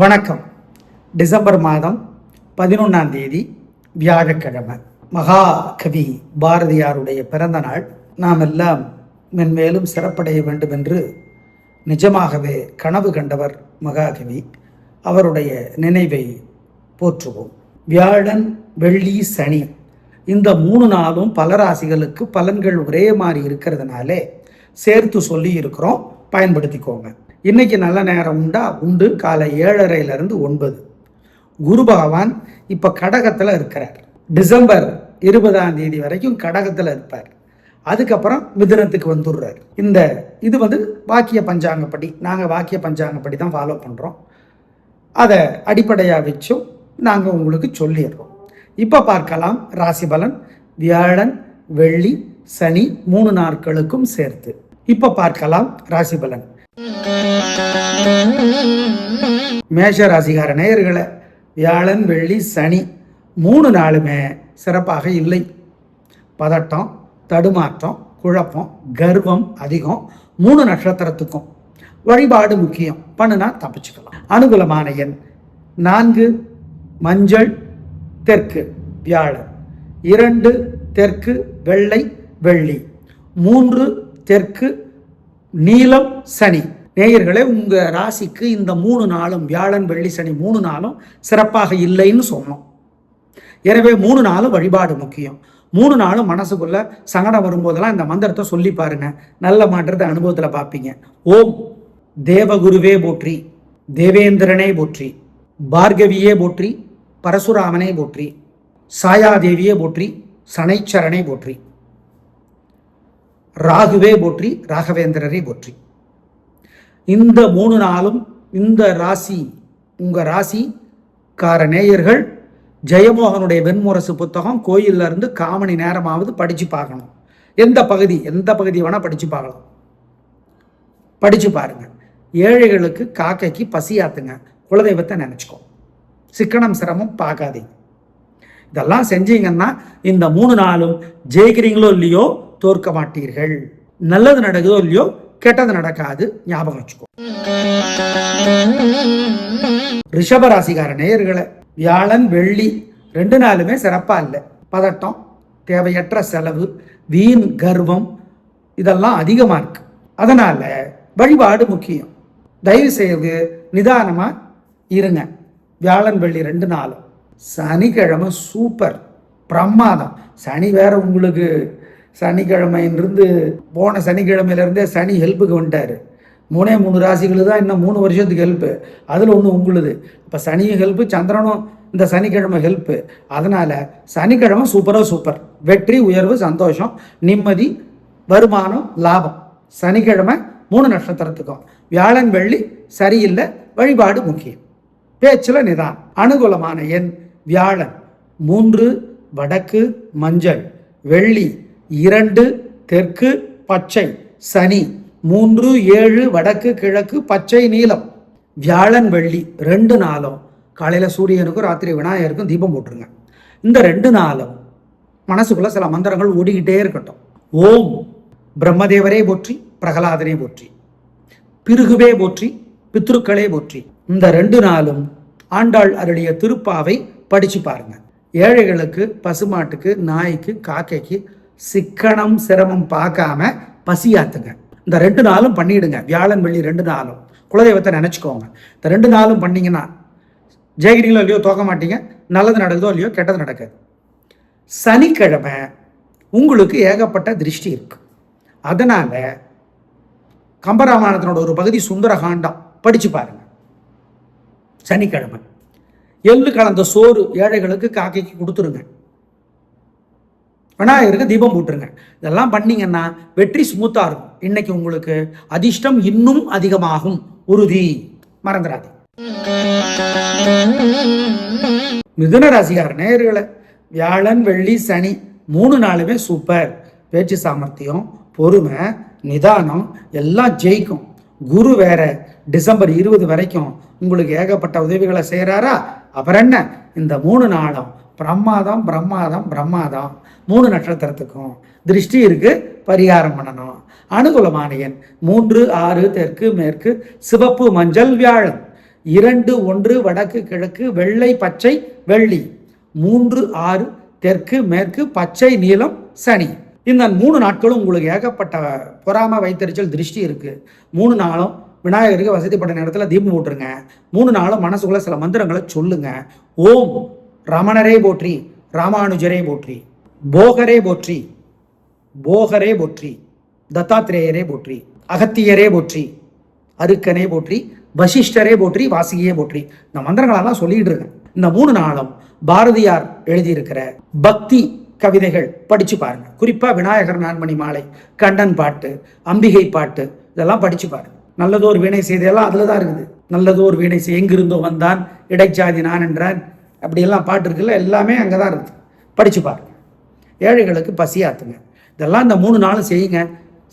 வணக்கம். டிசம்பர் மாதம் பதினொன்றாம் தேதி வியாழக்கிழமை. மகாகவி பாரதியாருடைய பிறந்த நாள். நாம் எல்லாம் மென்மேலும் சிறப்படைய வேண்டும் என்று நிஜமாகவே கனவு கண்டவர் மகாகவி. அவருடைய நினைவை போற்றுவோம். வியாழன் வெள்ளி சனி இந்த மூணு நாளும் பல ராசிகளுக்கு பலன்கள் ஒரே மாதிரி இருக்கிறதுனாலே சேர்த்து சொல்லி இருக்கிறோம் பயன்படுத்திக்கோங்க. இன்னைக்கு நல்ல நேரம் உண்டா? உண்டு. காலை ஏழரையிலேருந்து ஒன்பது. குரு பகவான் இப்போ கடகத்தில் இருக்கிறார். டிசம்பர் இருபதாம் தேதி வரைக்கும் கடகத்தில் இருப்பார். அதுக்கப்புறம் மிதுனத்துக்கு வந்துடுறார். இந்த இது வந்து வாக்கிய பஞ்சாங்கப்படி நாங்கள் வாக்கிய பஞ்சாங்கப்படி தான் ஃபாலோ பண்ணுறோம் அதை அடிப்படையாக வச்சும் நாங்கள் உங்களுக்கு சொல்லிடுறோம். இப்போ பார்க்கலாம். ராசி பலன் வியாழன் வெள்ளி சனி மூணு நாட்களுக்கும் சேர்த்து. இப்போ பார்க்கலாம். ராசி பலன். மேஷ ராசிகார நேயர்களை வியாழன் வெள்ளி சனி மூணு நாளுமே சிறப்பாக இல்லை. பதட்டம் தடுமாற்றம் குழப்பம் கர்வம் அதிகம். மூணு நட்சத்திரத்துக்கும் வழிபாடு முக்கியம். பண்ணுனா தப்பிச்சுக்கலாம். அனுகூலமான எண் நான்கு மஞ்சள் தெற்கு வியாழன். இரண்டு தெற்கு வெள்ளை வெள்ளி. மூன்று தெற்கு நீலம் சனி. நேயர்களே உங்க ராசிக்கு இந்த மூணு நாளும் வியாழன் வெள்ளி சனி மூணு நாளும் சிறப்பாக இல்லைன்னு சொன்னோம் எனவே மூணு நாளும் வழிபாடு முக்கியம். மூணு நாளும் மனசுக்குள்ள சங்கடம் வரும்போதெல்லாம் இந்த மந்திரத்தை சொல்லி பாருங்க. நல்ல மாற்றத்தை அனுபவத்தில் பார்ப்பீங்க. ஓம் தேவகுருவே போற்றி தேவேந்திரனே போற்றி பார்கவியே போற்றி பரசுராமனே போற்றி சாயாதேவியே போற்றி சனைச்சரனை போற்றி. ராகுவே போற்றி ராகவேந்திரரை போற்றி. இந்த மூணு நாளும் இந்த ராசி உங்கள் ராசி கார நேயர்கள் ஜெயமோகனுடைய வெண்முரசு புத்தகம் கோயில்ல இருந்து காமணி நேரமாவது படித்து பார்க்கணும். எந்த பகுதி எந்த பகுதி வேணால் படித்து பார்க்கலாம். படித்து பாருங்கள் ஏழைகளுக்கு காக்கைக்கு பசியாத்துங்க குலதெய்வத்தை நினச்சிக்கோ. சிக்கனம் சிரமம் பார்க்காதீங்க. இதெல்லாம் செஞ்சீங்கன்னா இந்த மூணு நாளும் ஜெயிக்கிறீங்களோ இல்லையோ தோற்க மாட்டீர்கள். நல்லது நடக்குதோ இல்லையோ கெட்டது நடக்காது. ஞாபகம் வச்சுக்கோ. ரிஷபராசிகார நேயர்களை வியாழன் வெள்ளி ரெண்டு நாளுமே சிறப்பா இல்லை. பதட்டம் தேவையற்ற செலவு வீண் கர்வம் இதெல்லாம் அதிகமா இருக்கு. அதனால வழிபாடு முக்கியம். தயவு செய்து நிதானமா இருங்க. வியாழன் வெள்ளி ரெண்டு நாளும். சனிக்கிழமை சூப்பர். பிரமாதம். சனி வேற உங்களுக்கு சனிக்கிழமையிலிருந்து போன சனிக்கிழமையிலேருந்தே சனி ஹெல்ப்புக்கு வந்துட்டார். மூணே மூணு ராசிகள் தான் இன்னும் மூணு வருஷத்துக்கு ஹெல்ப்பு அதில் ஒன்று உங்களுது. இப்போ சனியும் ஹெல்ப்பு சந்திரனும் இந்த சனிக்கிழமை ஹெல்ப்பு அதனால் சனிக்கிழமை சூப்பராக சூப்பர் வெற்றி உயர்வு சந்தோஷம் நிம்மதி வருமானம் லாபம். சனிக்கிழமை மூணு நட்சத்திரத்துக்கும். வியாழன் வெள்ளி சரியில்லை வழிபாடு முக்கியம். பேச்சில் நிதான் அனுகூலமான எண் வியாழன். மூன்று வடக்கு மஞ்சள். வெள்ளி இரண்டு தெற்கு பச்சை சனி. மூன்று ஏழு வடக்கு கிழக்கு பச்சை நீலம் வியாழன் வெள்ளி ரெண்டு நாளும். காலையில் சூரியனுக்கும் ராத்திரி விநாயகருக்கும் தீபம் போட்டுருங்க. இந்த ரெண்டு நாளும் மனசுக்குள்ளே சில மந்திரங்கள் ஓடிக்கிட்டே இருக்கட்டும். ஓம் பிரம்மதேவரே போற்றி பிரகலாதனே போற்றி பிருகுவே போற்றி பித்ருக்களே போற்றி. இந்த ரெண்டு நாளும் ஆண்டாள் அருளிய திருப்பாவை படித்து பாருங்க. ஏழைகளுக்கு பசுமாட்டுக்கு நாய்க்கு காக்கைக்கு சிக்கனம் சிரமம் பார்க்காம பசியாத்துங்க. இந்த ரெண்டு நாளும் பண்ணிடுங்க. வியாழன் வெள்ளி ரெண்டு நாளும். குலதெய்வத்தை நினச்சிக்கோங்க. இந்த ரெண்டு நாளும் பண்ணிங்கன்னா ஜெயகிரிங்களோ இல்லையோ தோக்க மாட்டீங்க. நல்லது நடக்குதோ இல்லையோ கெட்டது நடக்காது. சனிக்கிழமை உங்களுக்கு ஏகப்பட்ட திருஷ்டி இருக்கு. அதனால் கம்பராமாயணத்தினோட ஒரு பகுதி சுந்தரகாண்டம். படித்து பாருங்கள் சனிக்கிழமை. எள்ளு கலந்த சோறு ஏழைகளுக்கு காக்கைக்கு கொடுத்துருங்க. விநாயகருக்கு தீபம் போட்டுருங்க. இதெல்லாம் பண்ணீங்கன்னா வெற்றி ஸ்மூத்தாக இருக்கும். இன்னைக்கு உங்களுக்கு அதிர்ஷ்டம் இன்னும் அதிகமாகும். உறுதி. மறந்துடாது மிதுன ராசிகார நேயர்களை வியாழன் வெள்ளி சனி மூணு நாளுமே சூப்பர் பேச்சு சாமர்த்தியம் பொறுமை நிதானம் எல்லாம் ஜெயிக்கும். குரு வேற டிசம்பர் இருபது வரைக்கும் உங்களுக்கு ஏகப்பட்ட உதவிகளை செய்கிறாரா அப்புறம் என்ன? இந்த மூணு நாளும் பிரமாதம் பிரமாதம் பிரமாதம் மூணு நட்சத்திரத்துக்கும் திருஷ்டி இருக்குது பரிகாரம் பண்ணணும். அனுகூலமான எண் மூன்று ஆறு தெற்கு மேற்கு சிவப்பு மஞ்சள் வியாழன். இரண்டு ஒன்று வடக்கு கிழக்கு வெள்ளை பச்சை வெள்ளி. மூன்று ஆறு தெற்கு மேற்கு பச்சை நீலம் சனி. இந்த மூணு நாட்களும் உங்களுக்கு ஏகப்பட்ட பொறாம வைத்தறிச்சல் திருஷ்டி இருக்குது மூணு நாளும் விநாயகருக்கு வசதிப்பட்ட நேரத்தில் தீபம் போட்டுருங்க மூணு நாளும் மனசுக்குள்ளே சில மந்திரங்களை சொல்லுங்கள் ஓம். ரமணரே போற்றி ராமானுஜரே போற்றி போகரே போற்றி போகரே போற்றி தத்தாத்திரேயரே போற்றி அகத்தியரே போற்றி அருக்கனே போற்றி வசிஷ்டரே போற்றி வாசிகையே போற்றி. இந்த மந்திரங்களெல்லாம் சொல்லிட்டு இருக்கேன். இந்த மூணு நாளும் பாரதியார் எழுதியிருக்கிற பக்தி கவிதைகள் படிச்சு பாருங்க. குறிப்பாக விநாயகர் நான்மணி மாலை கண்ணன் பாட்டு அம்பிகை பாட்டு இதெல்லாம் படிச்சு பாருங்க. நல்லதோர் வீணை செய்தெல்லாம் அதில் தான் இருக்குது. நல்லதோர் வீணை செய் எங்கிருந்தோ வந்தான் இடைச்சாதி நான் என்றான். அப்படியெல்லாம் பாட்டு இருக்குல்ல எல்லாமே அங்கே தான் இருக்குது படித்து பாருங்க. ஏழைகளுக்கு பசியாத்துங்க. இதெல்லாம் இந்த மூணு நாளும் செய்யுங்க.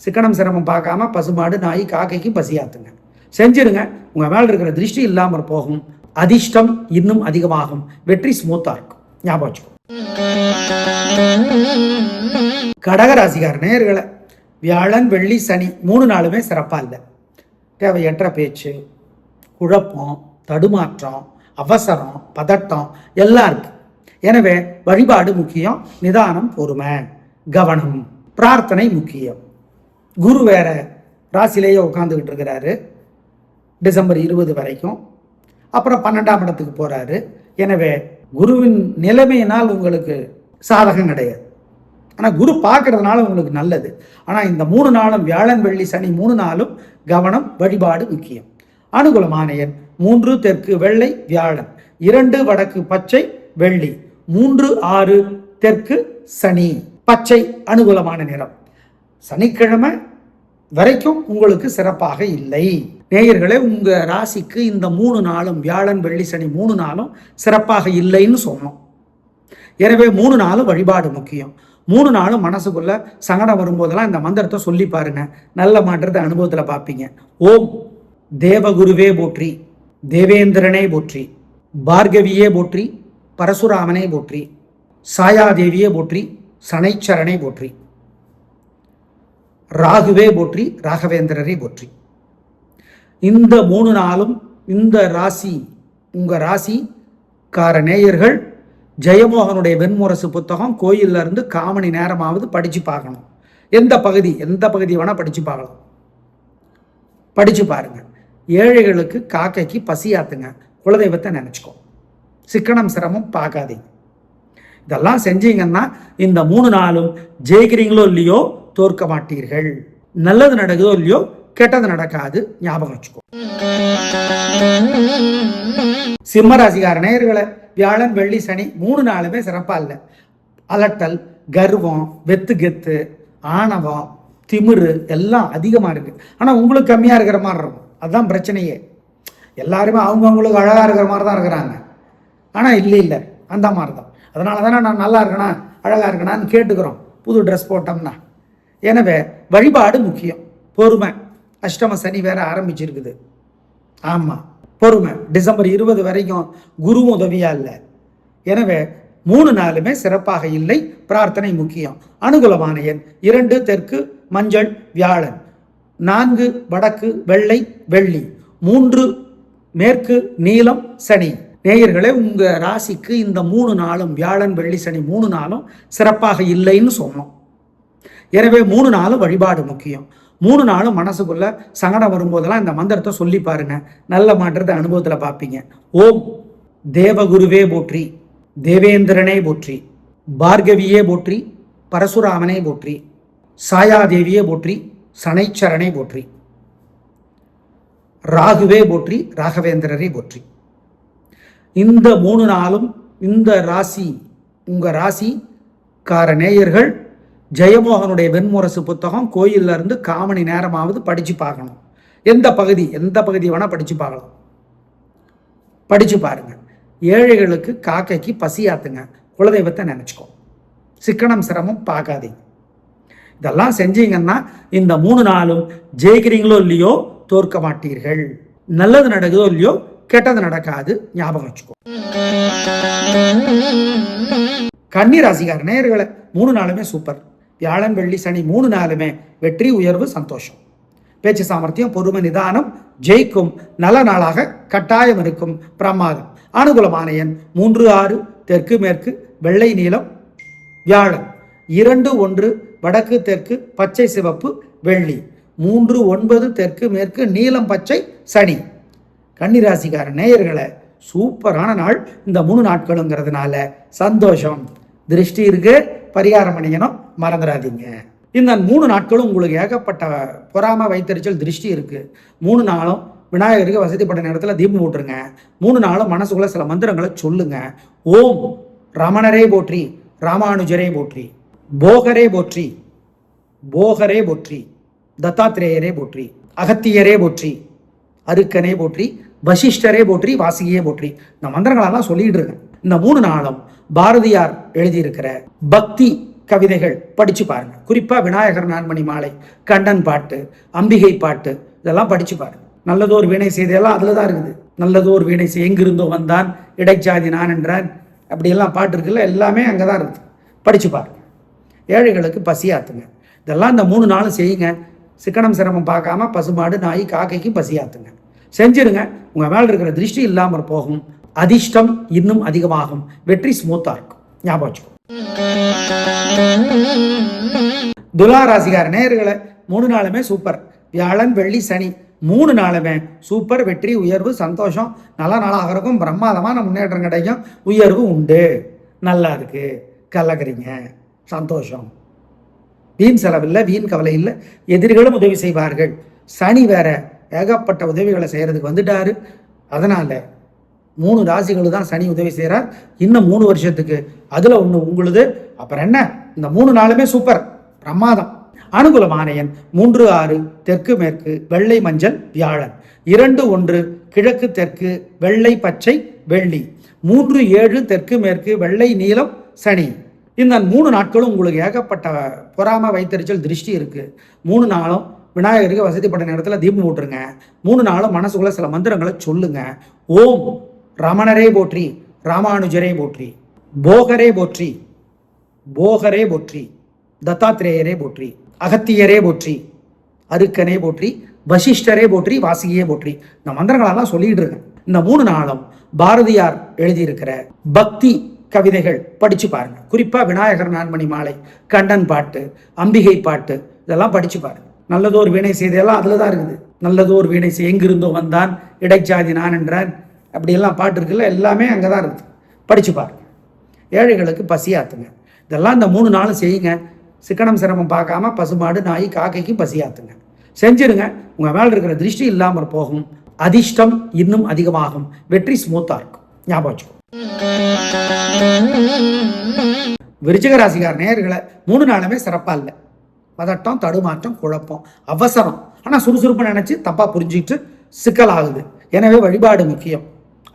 சிக்கனம் சிரமம் பார்க்காம பசுமாடு நாய் காக்கைக்கு பசியாத்துங்க. செஞ்சிருங்க. உங்கள் மேலே இருக்கிற திருஷ்டி இல்லாமல் போகும். அதிர்ஷ்டம் இன்னும் அதிகமாகும். வெற்றி ஸ்மூத்தாக இருக்கும். ஞாபகம் வச்சுக்கோ. கடகராசிகார நேயர்களை வியாழன் வெள்ளி சனி மூணு நாளுமே சிறப்பாக இல்லை. தேவையற்ற பேச்சு குழப்பம் தடுமாற்றம் அவசரம் பதட்டம் எல்லாம் இருக்கு. எனவே வழிபாடு முக்கியம் நிதானம் பொறுமை கவனம் பிரார்த்தனை முக்கியம். குரு வேற ராசிலேயே உட்காந்துக்கிட்டு இருக்கிறாரு. டிசம்பர் இருபது வரைக்கும். அப்புறம் பன்னெண்டாம் இடத்துக்கு போறாரு. எனவே குருவின் நிலைமையினால் உங்களுக்கு சாதகம் கிடையாது. ஆனால் குரு பார்க்கறதுனால உங்களுக்கு நல்லது. ஆனால் இந்த மூணு நாளும் வியாழன் வெள்ளி சனி மூணு நாளும் கவனம் வழிபாடு முக்கியம். அனுகூலமான எண் மூன்று தெற்கு வெள்ளை வியாழன் இரண்டு வடக்கு பச்சை வெள்ளி மூன்று ஆறு தெற்கு சனி. பச்சை அனுகூலமான நிறம். சனிக்கிழமை வரைக்கும் உங்களுக்கு சிறப்பாக இல்லை. நேயர்களே உங்க ராசிக்கு இந்த மூணு நாளும் வியாழன் வெள்ளி சனி மூணு நாளும் சிறப்பாக இல்லைன்னு சொன்னோம். எனவே மூணு நாளும் வழிபாடு முக்கியம். மூணு நாளும் மனசுக்குள்ள சங்கடம் வரும்போதெல்லாம் இந்த மந்திரத்தை சொல்லி பாருங்க. நல்ல மாற்றத்தை அனுபவத்தில் பார்ப்பீங்க. ஓம் தேவகுருவே போற்றி. தேவேந்திரனே போற்றி பார்கவியே போற்றி பரசுராமனே போற்றி சாயாதேவியே போற்றி சனைச்சரனை போற்றி ராகுவே போற்றி ராகவேந்திரரை போற்றி. இந்த மூணு நாளும் இந்த ராசி உங்கள் ராசி கார நேயர்கள் ஜெயமோகனுடைய வெண்முரசு புத்தகம் கோயில்ல இருந்து காமணி நேரமாவது படிச்சு பார்க்கணும். எந்த பகுதி எந்த பகுதி வேணால் படித்து பார்க்கலாம். படித்து பாருங்கள் ஏழைகளுக்கு காக்கைக்கு பசியாத்துங்க. குலதெய்வத்தை நினச்சிக்கோ. சிக்கனம் சிரமம் பார்க்காதீங்க. இதெல்லாம் செஞ்சீங்கன்னா இந்த மூணு நாளும் ஜெயிக்கிறீங்களோ இல்லையோ தோற்க மாட்டீர்கள். நல்லது நடக்குதோ இல்லையோ கெட்டது நடக்காது ஞாபகம் வச்சுக்கோ. சிம்மராசிகார நேயர்களை வியாழன் வெள்ளி சனி மூணு நாளுமே சிறப்பாக இல்லை. அலட்டல் கர்வம் வெத்து கெத்து ஆணவம் திமிரு எல்லாம் அதிகமாக இருக்குது ஆனால் உங்களுக்கு கம்மியாக இருக்கிற மாதிரி இருக்கும். அதுதான் பிரச்சனையே. எல்லாருமே அவங்கவுங்களுக்கு அழகாக இருக்கிற மாதிரி தான் இருக்கிறாங்க. ஆனால் இல்லை இல்லை. அந்த மாதிரி தான் அதனால தானே நான் நல்லா இருக்கணா அழகாக இருக்கணான்னு கேட்டுக்கிறோம். புது ட்ரெஸ் போட்டோம்னா. எனவே வழிபாடு முக்கியம். பொறுமை. அஷ்டம சனி வேற ஆரம்பிச்சிருக்குது. ஆமாம் பொறுமை. டிசம்பர் இருபது வரைக்கும் குரு உதவியா இல்லை. எனவே மூணு நாளுமே சிறப்பாக இல்லை. பிரார்த்தனை முக்கியம். அனுகூலமான எண் இரண்டு தெற்கு மஞ்சள் வியாழன். நான்கு வடக்கு வெள்ளை வெள்ளி மூன்று மேற்கு நீலம் சனி. நேயர்களே உங்க ராசிக்கு இந்த மூணு நாளும் வியாழன் வெள்ளி சனி மூணு நாளும் சிறப்பாக இல்லைன்னு சொன்னோம் எனவே மூணு நாளும் வழிபாடு முக்கியம். மூணு நாளும் மனசுக்குள்ள சங்கடம் வரும்போதெல்லாம் இந்த மந்திரத்தை சொல்லி பாருங்க. நல்ல மாற்றத்தை அனுபவத்தில் பார்ப்பீங்க. ஓம் தேவகுருவே போற்றி தேவேந்திரனே போற்றி பார்கவியே போற்றி பரசுராமனே போற்றி சாயாதேவியே போற்றி சனைச்சரணை போற்றி. ராகுவே போற்றி ராகவேந்திரரை போற்றி. இந்த மூணு நாளும் இந்த ராசி உங்கள் ராசி கார நேயர்கள் ஜெயமோகனுடைய வெண்முரசு புத்தகம் கோயில்ல இருந்து காமணி நேரமாவது படித்து பார்க்கணும். எந்த பகுதி எந்த பகுதி வேணால் படித்து பார்க்கலாம். படித்து பாருங்கள் ஏழைகளுக்கு காக்கைக்கு பசியாத்துங்க குலதெய்வத்தை நினச்சிக்கோ. சிக்கனம் சிரமம் பார்க்காதீங்க. இதெல்லாம் செஞ்சீங்கன்னா இந்த மூணு நாளும் ஜெயிக்கிறீங்களோ இல்லையோ தோற்க மாட்டீர்கள். நல்லது நடக்குதோ இல்லையோ கெட்டது நடக்காது. ஞாபகம் வச்சுக்கோ. கன்னி ராசிக்கார நேயர்களை மூணு நாளுமே சூப்பர் வியாழன் வெள்ளி சனி மூணு நாளுமே வெற்றி உயர்வு சந்தோஷம். பேச்சு சாமர்த்தியம் பொறுமை நிதானம் ஜெயிக்கும். நல்ல நாளாக கட்டாயம் இருக்கும். பிரமாதம். அனுகூலமான எண் மூன்று ஆறு தெற்கு மேற்கு வெள்ளை நீளம் வியாழன். இரண்டு ஒன்று வடக்கு தெற்கு பச்சை சிவப்பு வெள்ளி. மூன்று ஒன்பது தெற்கு மேற்கு நீலம் பச்சை சனி. கன்னிராசிக்கார நேயர்களை சூப்பரான நாள் இந்த மூணு நாட்களுங்கிறதுனால சந்தோஷம். திருஷ்டி இருக்கு பரிகாரம் பண்ணிக்கணும் மறந்துடாதீங்க. இந்த மூணு நாட்களும் உங்களுக்கு ஏகப்பட்ட பொறாம வைத்தறிச்சல் திருஷ்டி இருக்கு. மூணு நாளும் விநாயகருக்கு வசதிப்பட்ட நேரத்தில் தீபம் போட்டுருங்க. மூணு நாளும் மனசுக்குள்ள சில மந்திரங்களை சொல்லுங்க. ஓம் ரமணரே போற்றி ராமானுஜரே போற்றி. போகரே போற்றி போகரே போற்றி தத்தாத்திரேயரே போற்றி அகத்தியரே போற்றி அருக்கனே போற்றி வசிஷ்டரே போற்றி வாசிகையே போற்றி. இந்த மந்திரங்களெல்லாம் சொல்லிட்டு இருக்கேன். இந்த மூணு நாளும் பாரதியார் எழுதியிருக்கிற பக்தி கவிதைகள் படிச்சு பாருங்க. குறிப்பா விநாயகர் நான்மணி மாலை கண்ணன் பாட்டு அம்பிகை பாட்டு இதெல்லாம் படிச்சு பாருங்க. நல்லதோர் வீணை செய்தெல்லாம் அதுல தான் இருக்குது. நல்லதோர் வீணை செய் எங்கிருந்தோ வந்தான் இடைச்சாதி நான் என்றான். அப்படியெல்லாம் பாட்டு இருக்குல்ல எல்லாமே அங்கே தான் இருக்குது. படிச்சு பாருங்க. ஏழைகளுக்கு பசியாத்துங்க. இதெல்லாம் இந்த மூணு நாளும் செய்யுங்க. சிக்கனம் சிரமம் பார்க்காம பசுமாடு நாய் காக்கைக்கு பசியாத்துங்க. செஞ்சிருங்க. உங்கள் மேலே இருக்கிற திருஷ்டி இல்லாமல் போகும். அதிர்ஷ்டம் இன்னும் அதிகமாகும். வெற்றி ஸ்மூத்தாக இருக்கும். ஞாபகம் வச்சுக்கோ. துலா ராசிகார நேயர்களை மூணு நாளுமே சூப்பர் வியாழன் வெள்ளி சனி மூணு நாளுமே சூப்பர் வெற்றி உயர்வு சந்தோஷம். நல்ல நாளாக இருக்கும். பிரம்மாதமான முன்னேற்றம் கிடைக்கும். உயர்வு உண்டு. நல்லா இருக்கு. கலக்கிறீங்க. சந்தோஷம். வீண் செலவில்லை வீண் கவலை இல்லை. எதிரிகளும் உதவி செய்வார்கள். சனி வேற ஏகப்பட்ட உதவிகளை செய்கிறதுக்கு வந்துட்டாரு. அதனால் மூணு ராசிகளும் தான் சனி உதவி செய்கிறார் இன்னும் மூணு வருஷத்துக்கு அதில் ஒன்று உங்களுது. அப்புறம் என்ன? இந்த மூணு நாளுமே சூப்பர் பிரமாதம். அனுகூலமான மூன்று ஆறு தெற்கு மேற்கு வெள்ளை மஞ்சள் வியாழன். இரண்டு ஒன்று கிழக்கு தெற்கு வெள்ளை பச்சை வெள்ளி. மூன்று ஏழு தெற்கு மேற்கு வெள்ளை நீலம் சனி. இந்த மூணு நாட்களும் உங்களுக்கு ஏகப்பட்ட பொறாம வைத்தறிச்சல் திருஷ்டி இருக்குது மூணு நாளும் விநாயகருக்கு வசதிப்பட்ட நேரத்தில் தீபம் போட்டுருங்க மூணு நாளும் மனசுக்குள்ள சில மந்திரங்களை சொல்லுங்க. ஓம் ரமணரே போற்றி ராமானுஜரே போற்றி போகரே போற்றி போகரே போற்றி தத்தாத்திரேயரே போற்றி அகத்தியரே போற்றி அருக்கனே போற்றி வசிஷ்டரே போற்றி வாசிகையே போற்றி. இந்த மந்திரங்களெல்லாம் சொல்லிட்டு இருக்கேன். இந்த மூணு நாளும் பாரதியார் எழுதியிருக்கிற பக்தி கவிதைகள் படித்து பாருங்கள் குறிப்பாக விநாயகர் நான்மணி மாலை கண்ணன் பாட்டு அம்பிகை பாட்டு இதெல்லாம் படித்து பாருங்கள் நல்லதோர் வீணை செய்தெல்லாம் அதில் தான் இருக்குது. நல்லதோர் வீணை செய் எங்கிருந்தோ வந்தான் இடைச்சாதி நான் என்றான். அப்படியெல்லாம் பாட்டு இருக்குல்ல எல்லாமே அங்கே தான் இருக்குது. படித்து பாருங்க. ஏழைகளுக்கு பசியாத்துங்க இதெல்லாம் இந்த மூணு நாளும் செய்யுங்க. சிக்கனம் சிரமம் பார்க்காம பசுமாடு நாய் காக்கைக்கும் பசியாத்துங்க செஞ்சிருங்க. உங்கள் மேலே இருக்கிற திருஷ்டி இல்லாமல் போகும். அதிர்ஷ்டம் இன்னும் அதிகமாகும். வெற்றி ஸ்மூத்தாக இருக்கும். ஞாபகம் வச்சுக்கோ. விருச்சிக ராசிகார் நேயர்களை மூணு நாளுமே சிறப்பாக இல்லை. பதட்டம் தடுமாற்றம் குழப்பம் அவசரம். ஆனால் சுறுசுறுப்பு நினச்சி தப்பாக புரிஞ்சுக்கிட்டு சிக்கலாகுது. எனவே வழிபாடு முக்கியம்.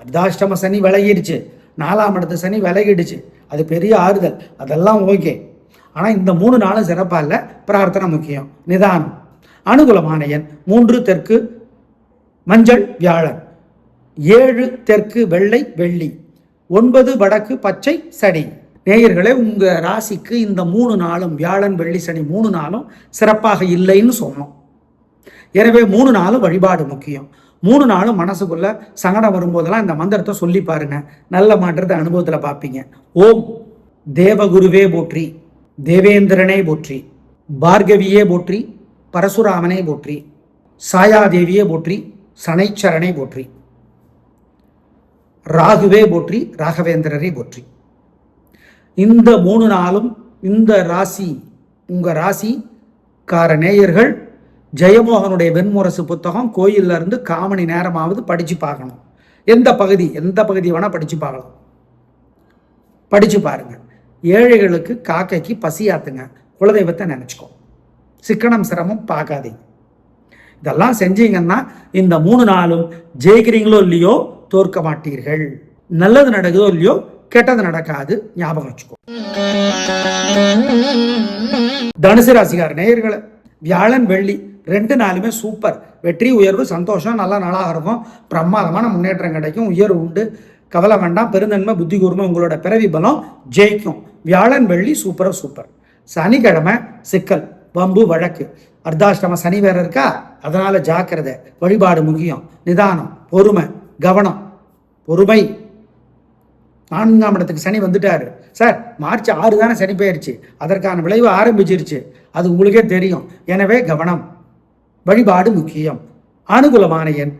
அர்த்தாஷ்டம சனி விலகிடுச்சு. நாலாம் இடத்து சனி விலகிடுச்சு. அது பெரிய ஆறுதல். அதெல்லாம் ஓகே. ஆனால் இந்த மூணு நாளும் சிறப்பாக இல்லை. பிரார்த்தனை முக்கியம். நிதானம். அனுகூலமான எண் மூன்று தெற்கு மஞ்சள் வியாழன். ஏழு தெற்கு வெள்ளை வெள்ளி. ஒன்பது வடக்கு பச்சை சனி. நேயர்களே உங்க ராசிக்கு இந்த மூணு நாளும் வியாழன் வெள்ளி சனி மூணு நாளும் சிறப்பாக இல்லைன்னு சொன்னோம். எனவே மூணு நாளும் வழிபாடு முக்கியம். மூணு நாளும் மனசுக்குள்ள சங்கடம் வரும்போதெல்லாம் இந்த மந்திரத்தை சொல்லி பாருங்க. நல்ல மாற்றத்தை அனுபவத்தில் பார்ப்பீங்க. ஓம் தேவகுருவே போற்றி தேவேந்திரனே போற்றி பார்கவியே போற்றி பரசுராமனே போற்றி சாயாதேவியே போற்றி சனைச்சரனை போற்றி. ராகுவே போற்றி ராகவேந்திரரே போற்றி. இந்த மூணு நாளும் இந்த ராசி உங்கள் ராசி கார நேயர்கள் ஜெயமோகனுடைய வெண்முரசு புத்தகம் கோயில்ல இருந்து காமணி நேரமாவது படித்து பார்க்கணும். எந்த பகுதி எந்த பகுதி வேணால் படித்து பார்க்கலாம். படித்து பாருங்கள் ஏழைகளுக்கு காக்கைக்கு பசியாத்துங்க. குலதெய்வத்தை நினச்சிக்கோ. சிக்கனம் சிரமம் பார்க்காதீங்க. இதெல்லாம் செஞ்சீங்கன்னா இந்த மூணு நாளும் ஜெயிக்கிறீங்களோ இல்லையோ தோற்க மாட்டீர்கள். நல்லது நடக்குதோ இல்லையோ கெட்டது நடக்காது. ஞாபகம் வச்சுக்கோ. தனுசு ராசிகார் நேயர்களை வியாழன் வெள்ளி ரெண்டு நாளுமே சூப்பர். வெற்றி உயர்வு சந்தோஷம் நல்லா நாளாக இருக்கும். பிரமாதமான முன்னேற்றம் கிடைக்கும். உயர்வு உண்டு. கவலை வேண்டாம். பெருந்தன்மை புத்தி கூர்மை உங்களோட பிறவி பலம் ஜெயிக்கும். வியாழன் வெள்ளி சூப்பராக சூப்பர். சனிக்கிழமை சிக்கல் வம்பு வழக்கு. அர்த்தாஷ்டம சனி வேற இருக்கா? அதனால ஜாக்கிரதை வழிபாடு முக்கியம். நிதானம் பொறுமை கவனம். பொறுமை. நான்காம் இடத்துக்கு சனி வந்துட்டாரு. சார் மார்ச் ஆறு தானே சனி போயிருச்சு. அதற்கான விளைவு ஆரம்பிச்சிருச்சு. அது உங்களுக்கே தெரியும். எனவே கவனம். வழிபாடு முக்கியம். அனுகூலமான எண்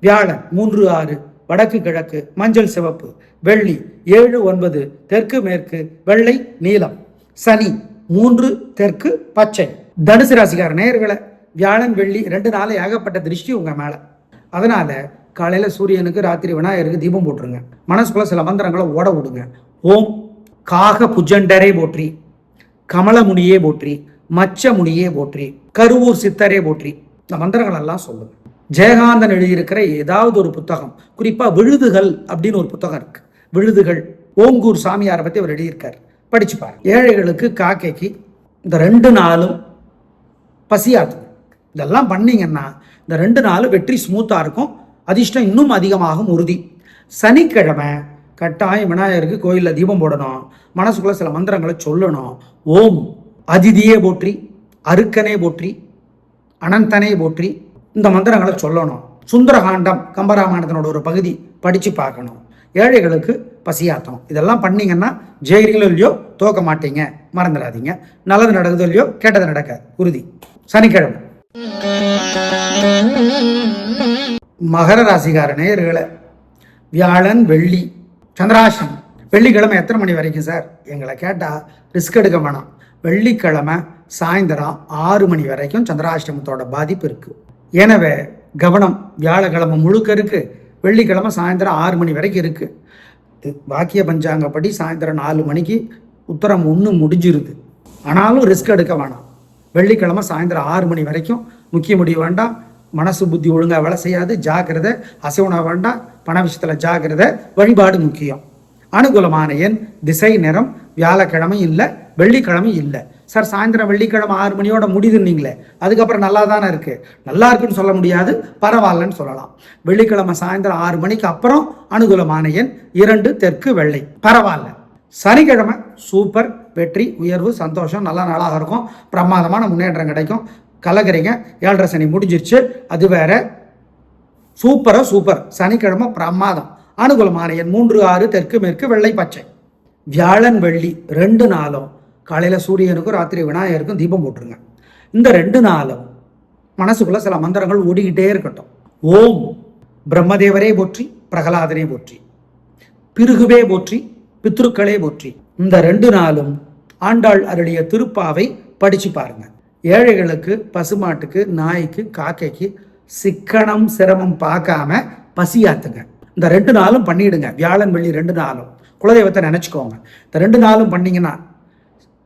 வியாழன் மூன்று ஆறு வடக்கு கிழக்கு மஞ்சள் சிவப்பு வெள்ளி ஏழு ஒன்பது தெற்கு மேற்கு வெள்ளை நீலம். சனி மூன்று தெற்கு பச்சை. தனுசு ராசிக்கார நேயர்களை வியாழன் வெள்ளி ரெண்டு நாளை ஏகப்பட்ட திருஷ்டி உங்கள் மேலே. அதனால காலையில் சூரியனுக்கு ராத்திரி விநாயகருக்கு தீபம் போட்டுருங்க. மனசுக்குள்ள சில மந்திரங்களை ஓட விடுங்க. ஓம் காக புஜண்டரே போற்றி கமலமுனியே போற்றி மச்ச முனியே போற்றி கருவூர் சித்தரே போற்றி. இந்த மந்திரங்கள் எல்லாம் சொல்லுங்க. ஜெயகாந்தன் எழுதியிருக்கிற ஏதாவது ஒரு புத்தகம் குறிப்பாக விழுதுகள் அப்படின்னு ஒரு புத்தகம் இருக்கு. விழுதுகள் ஓங்கூர் சாமியாரை பற்றி அவர் எழுதியிருக்கார். படிச்சு பாரு ஏழைகளுக்கு காக்கைக்கு இந்த ரெண்டு நாளும் பசியாத்துங்க இதெல்லாம் பண்ணீங்கன்னா இந்த ரெண்டு நாள் வெற்றி ஸ்மூத்தாக இருக்கும். அதிர்ஷ்டம் இன்னும் அதிகமாகும் உறுதி. சனிக்கிழமை கட்டாயம் விநாயகருக்கு கோயிலில் தீபம் போடணும். மனசுக்குள்ளே சில மந்திரங்களை சொல்லணும். ஓம் அதிதியே போற்றி அருக்கனே போற்றி அனந்தனே போற்றி இந்த மந்திரங்களை சொல்லணும். சுந்தரகாண்டம் கம்பராமாயணத்தினோட ஒரு பகுதி படித்து பார்க்கணும். ஏழைகளுக்கு பசியாத்தம். இதெல்லாம் பண்ணீங்கன்னா ஜெயிறீங்களோ இல்லையோ தோக்க மாட்டீங்க. மறந்துடாதீங்க. நல்லது நடக்குதோ இல்லையோ கெட்டது நடக்க உறுதி. சனிக்கிழமை. மகர ராசிகார நேயர்களை வியாழன் வெள்ளி சந்திராசன் வெள்ளிக்கிழமை எத்தனை மணி வரைக்கும் சார்? எங்களை கேட்டால் ரிஸ்க் எடுக்க வேணாம். வெள்ளிக்கிழமை சாயந்தரம் ஆறு மணி வரைக்கும் சந்திராஷ்டமத்தோட பாதிப்பு இருக்கு. எனவே கவனம் வியாழக்கிழமை முழுக்க இருக்கு. வெள்ளிக்கிழமை சாயந்தரம் ஆறு மணி வரைக்கும் இருக்கு. வாக்கிய பஞ்சாங்கப்படி சாயந்தரம் நாலு மணிக்கு உத்தரம் ஒன்று முடிஞ்சிருது. ஆனாலும் ரிஸ்க் எடுக்க வேணாம். வெள்ளிக்கிழமை சாயந்தரம் ஆறு மணி வரைக்கும் முக்கிய முடிவு வேண்டாம். மனசு புத்தி ஒழுங்காக வேலை செய்யாது ஜாக்கிரதை அசைவனம் வேண்டாம். பண விஷயத்தில் ஜாக்கிரதை வழிபாடு முக்கியம். அனுகூலமான எண் திசை நிறம் வியாழக்கிழமை இல்லை வெள்ளிக்கிழமை இல்லை. சார் சாயந்தரம் வெள்ளிக்கிழமை ஆறு மணியோட முடிதுன்னீங்களே அதுக்கப்புறம் நல்லா தானே இருக்குது நல்லா இருக்குன்னு சொல்ல முடியாது பரவாயில்லன்னு சொல்லலாம். வெள்ளிக்கிழமை சாயந்தரம் ஆறு மணிக்கு அப்புறம் அனுகூலமான எண் இரண்டு தெற்கு வெள்ளை. பரவாயில்ல. சனிக்கிழமை சூப்பர் வெற்றி உயர்வு சந்தோஷம் நல்ல நாளாக இருக்கும். பிரமாதமான முன்னேற்றம் கிடைக்கும். கலகரிங்க ஏழரை சனி முடிஞ்சிருச்சு. அது வேற. சூப்பராக சூப்பர். சனிக்கிழமை பிரமாதம். அனுகூலமான எண் மூன்று ஆறு தெற்கு மேற்கு வெள்ளை பச்சை. வியாழன் வெள்ளி ரெண்டு நாளும் காலையில் சூரியனுக்கும் ராத்திரி விநாயகருக்கும் தீபம் போட்டுருங்க. இந்த ரெண்டு நாளும் மனசுக்குள்ளே சில மந்திரங்கள் ஓடிக்கிட்டே இருக்கட்டும். ஓம் பிரம்மதேவரே போற்றி பிரகலாதனே போற்றி பிருகுவே போற்றி பித்ருக்களே போற்றி. இந்த ரெண்டு நாளும் ஆண்டாள் அருளிய திருப்பாவை படிச்சு பாருங்க. ஏழைகளுக்கு பசுமாட்டுக்கு நாய்க்கு காக்கைக்கு சிக்கனம் சிரமம் பார்க்காம பசியாத்துங்க. இந்த ரெண்டு நாளும் பண்ணிடுங்க. வியாழன் வெள்ளி ரெண்டு நாளும். குலதெய்வத்தை நினச்சிக்கோங்க. இந்த ரெண்டு நாளும் பண்ணிங்கன்னா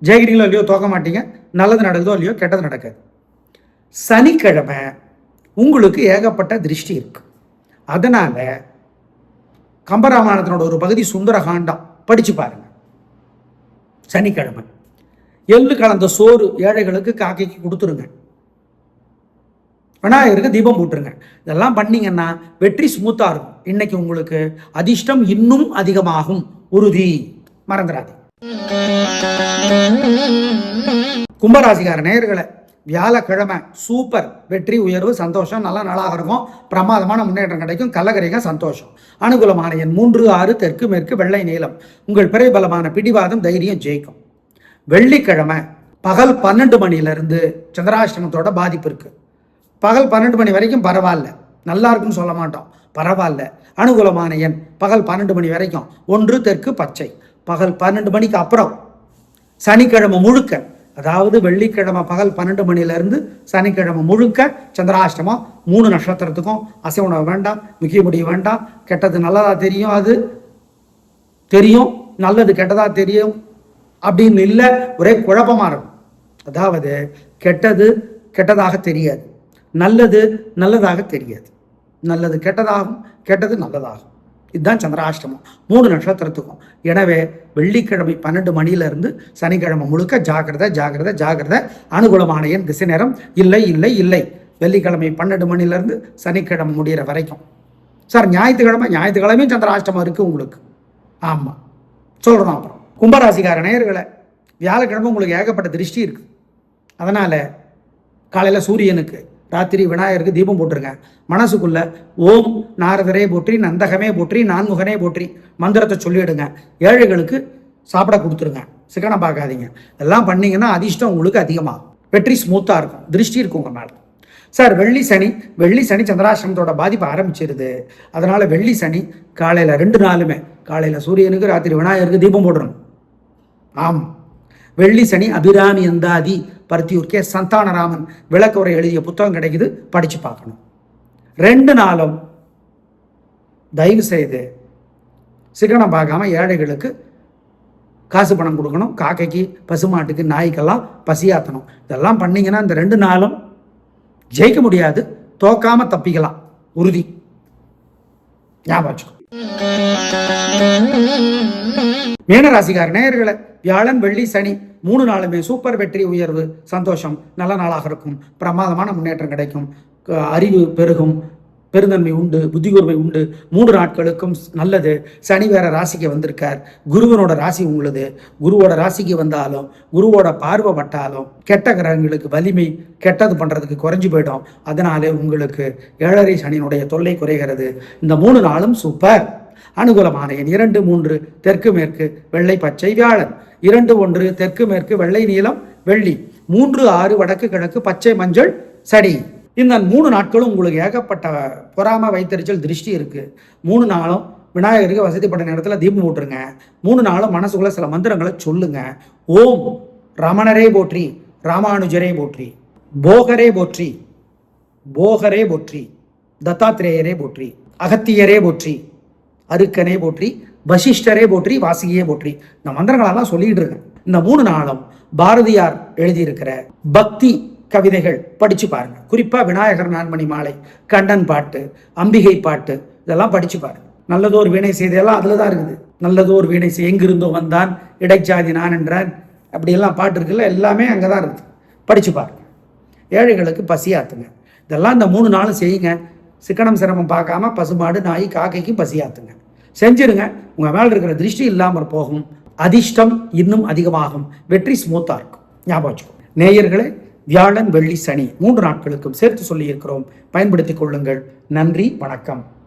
ஜெயகிரிங்களோ இல்லையோ தோக்க மாட்டீங்க. நல்லது நடக்குதோ இல்லையோ கெட்டது நடக்காது. சனிக்கிழமை உங்களுக்கு ஏகப்பட்ட திருஷ்டி இருக்கு. அதனால கம்பராமாயணத்தினோட ஒரு பகுதி சுந்தரகாண்டம் படிச்சு பாருங்க. சனிக்கிழமை. எள்ளு கலந்த சோறு ஏழைகளுக்கு காக்கைக்கு கொடுத்துருங்க. விநாயகருக்கு தீபம் போட்டுருங்க. இதெல்லாம் பண்ணீங்கன்னா வெற்றி ஸ்மூத்தாக இருக்கும். இன்னைக்கு உங்களுக்கு அதிர்ஷ்டம் இன்னும் அதிகமாகும். உறுதி. மறந்துடாது கும்பராசிக்கார நேயர்களை வியாழக்கிழமை சூப்பர் வெற்றி உயர்வு சந்தோஷம். நல்லா நாளாக இருக்கும். பிரமாதமான முன்னேற்றம் கிடைக்கும். கள்ளகரிக சந்தோஷம். அனுகூலமான எண் மூன்று ஆறு தெற்கு மேற்கு வெள்ளை நீளம் உங்கள் பிறை பலமான பிடிவாதம் தைரியம் ஜெயிக்கும். வெள்ளிக்கிழமை பகல் பன்னெண்டு மணியிலிருந்து சந்திராஷ்டமத்தோட பாதிப்பு இருக்குது பகல் பன்னெண்டு மணி வரைக்கும் பரவாயில்ல. நல்லா இருக்குன்னு சொல்ல மாட்டோம். பரவாயில்ல. அனுகூலமான எண் பகல் பன்னெண்டு மணி வரைக்கும். ஒன்று தெற்கு பச்சை. பகல் பன்னெண்டு மணிக்கு அப்புறம் சனிக்கிழமை முழுக்க அதாவது வெள்ளிக்கிழமை பகல் பன்னெண்டு மணிலேருந்து சனிக்கிழமை முழுக்க சந்திராஷ்டமம் மூணு நட்சத்திரத்துக்கும் அசைவனம் வேண்டாம் முக்கிய முடிவு வேண்டாம். கெட்டது நல்லதாக தெரியும் அது? தெரியும். நல்லது கெட்டதாக தெரியும்? அப்படின்னு இல்லை ஒரே குழப்பமாக இருக்கும். அதாவது கெட்டது கெட்டதாக தெரியாது. நல்லது நல்லதாக தெரியாது. நல்லது கெட்டதாகும் கெட்டது நல்லதாகும். இதுதான் சந்திராஷ்டமம். மூணு நட்சத்திரத்துக்கும் எனவே வெள்ளிக்கிழமை பன்னெண்டு மணியிலிருந்து சனிக்கிழமை முழுக்க ஜாக்கிரதை ஜாக்கிரதை ஜாக்கிரதை. அனுகூலமான என் திசை நேரம் இல்லை இல்லை இல்லை. வெள்ளிக்கிழமை பன்னெண்டு மணிலேருந்து சனிக்கிழமை முடிகிற வரைக்கும். சார் ஞாயிற்றுக்கிழமை ஞாயிற்றுக்கிழமையும் சந்திராஷ்டமம் இருக்குது உங்களுக்கு. ஆமாம் சொல்கிறோம் அப்புறம். கும்பராசிக்கார நேயர்களை வியாழக்கிழமை உங்களுக்கு ஏகப்பட்ட திருஷ்டி இருக்குது அதனால் காலையில் சூரியனுக்கு ராத்திரி விநாயகருக்கு தீபம் போட்டுருங்க மனசுக்குள்ள ஓம் நாரதரே போற்றி நந்தகமே போற்றி நான்முகனே போற்றி மந்திரத்தை சொல்லிவிடுங்க ஏழைகளுக்கு சாப்பிட கொடுத்துருங்க. சிக்கனம் பார்க்காதீங்க. எல்லாம் பண்ணிங்கன்னா அதிர்ஷ்டம் உங்களுக்கு அதிகமாகும் வெற்றி ஸ்மூத்தாக இருக்கும். திருஷ்டி இருக்கும் உங்கள் மேலே. சார் வெள்ளி சனி வெள்ளி சனி சந்திராசிரமத்தோட பாதிப்பு ஆரம்பிச்சிருது. அதனால் வெள்ளி சனி காலையில் ரெண்டு நாளுமே காலையில் சூரியனுக்கு ராத்திரி விநாயகருக்கு தீபம் போடணும். ஆம். வெள்ளி சனி அபிராமி அந்தாதி. பருத்தியூர் கே சந்தானராமன் விளக்குரை எழுதிய புத்தகம் கிடைக்குது படித்து பார்க்கணும். ரெண்டு நாளும் தயவு செய்து சிக்கனம் பார்க்காம ஏழைகளுக்கு காசு பணம் கொடுக்கணும் காக்கைக்கு பசுமாட்டுக்கு நாய்க்கெல்லாம் பசியாத்தணும். இதெல்லாம் பண்ணிங்கன்னா இந்த ரெண்டு நாளும் ஜெயிக்க முடியாது தோக்காமல் தப்பிக்கலாம். உறுதி. ஞாபகம் மேனராசிகார் நேயர்களை வியாழன் வெள்ளி சனி மூணு நாளுமே சூப்பர் வெற்றி உயர்வு சந்தோஷம் நல்ல நாளாக இருக்கும். பிரமாதமான முன்னேற்றம் கிடைக்கும். அறிவு பெருகும். பெருந்தன்மை உண்டு புத்தி கூர்மை உண்டு. மூன்று நாட்களுக்கும் நல்லது. சனி வேற ராசிக்கு வந்திருக்கார். குருவனோட ராசி உங்களுது. குருவோட ராசிக்கு வந்தாலும் குருவோட பார்வை பட்டாலும் கெட்ட கிரகங்களுக்கு வலிமை கெட்டது பண்ணுறதுக்கு குறைஞ்சு போயிடும். அதனாலே உங்களுக்கு ஏழரை சனியினுடைய தொல்லை குறைகிறது. இந்த மூணு நாளும் சூப்பர் அனுகூலமான எண் இரண்டு மூன்று தெற்கு மேற்கு வெள்ளை பச்சை வியாழன். இரண்டு ஒன்று தெற்கு மேற்கு வெள்ளை நீளம் வெள்ளி. மூன்று ஆறு வடக்கு கிழக்கு பச்சை மஞ்சள் சடி இந்த மூணு நாட்களும் உங்களுக்கு ஏகப்பட்ட பொறாம வைத்தறிச்சல் திருஷ்டி இருக்குது மூணு நாளும் விநாயகருக்கு வசதிப்பட்ட நேரத்தில் தீபம் போட்டுருங்க. மூணு நாளும் மனசுக்குள்ள சில மந்திரங்களை சொல்லுங்க. ஓம் ரமணரே போற்றி ராமானுஜரே போற்றி போகரே போற்றி போகரே போற்றி தத்தாத்திரேயரே போற்றி அகத்தியரே போற்றி அருக்கனே போற்றி வசிஷ்டரே போற்றி வாசிகையே போற்றி. இந்த மந்திரங்களெல்லாம் சொல்லிட்டு இருக்கேன் இந்த மூணு நாளும் பாரதியார் எழுதியிருக்கிற பக்தி கவிதைகள் படித்து பாருங்க. குறிப்பாக விநாயகர் நான்மணி மாலை கண்ணன் பாட்டு அம்பிகை பாட்டு இதெல்லாம் படித்து பாருங்க. நல்லதோர் வீணை செய்தியெல்லாம் அதில் தான் இருக்குது. நல்லதோர் வீணை செய் எங்கிருந்தோ வந்தான் இடைச்சாதி நான் என்றான். அப்படியெல்லாம் பாட்டு இருக்குல்ல எல்லாமே அங்கே தான் இருக்குது. படித்து பாருங்க. ஏழைகளுக்கு பசியாத்துங்க இதெல்லாம் இந்த மூணு நாளும் செய்யுங்க. சிக்கனம் சிரமம் பார்க்காம பசுமாடு நாய் காக்கைக்கு பசியாத்துங்க செஞ்சிருங்க. உங்கள் மேலே இருக்கிற திருஷ்டி இல்லாமல் போகும். அதிர்ஷ்டம் இன்னும் அதிகமாகும். வெற்றி ஸ்மூத்தாக இருக்கும். ஞாபகம் வச்சுக்கோ. நேயர்களே வியாழன் வெள்ளி சனி மூன்று நாட்களுக்கும் சேர்த்து சொல்லியிருக்கிறோம். பயன்படுத்திக் கொள்ளுங்கள். நன்றி வணக்கம்.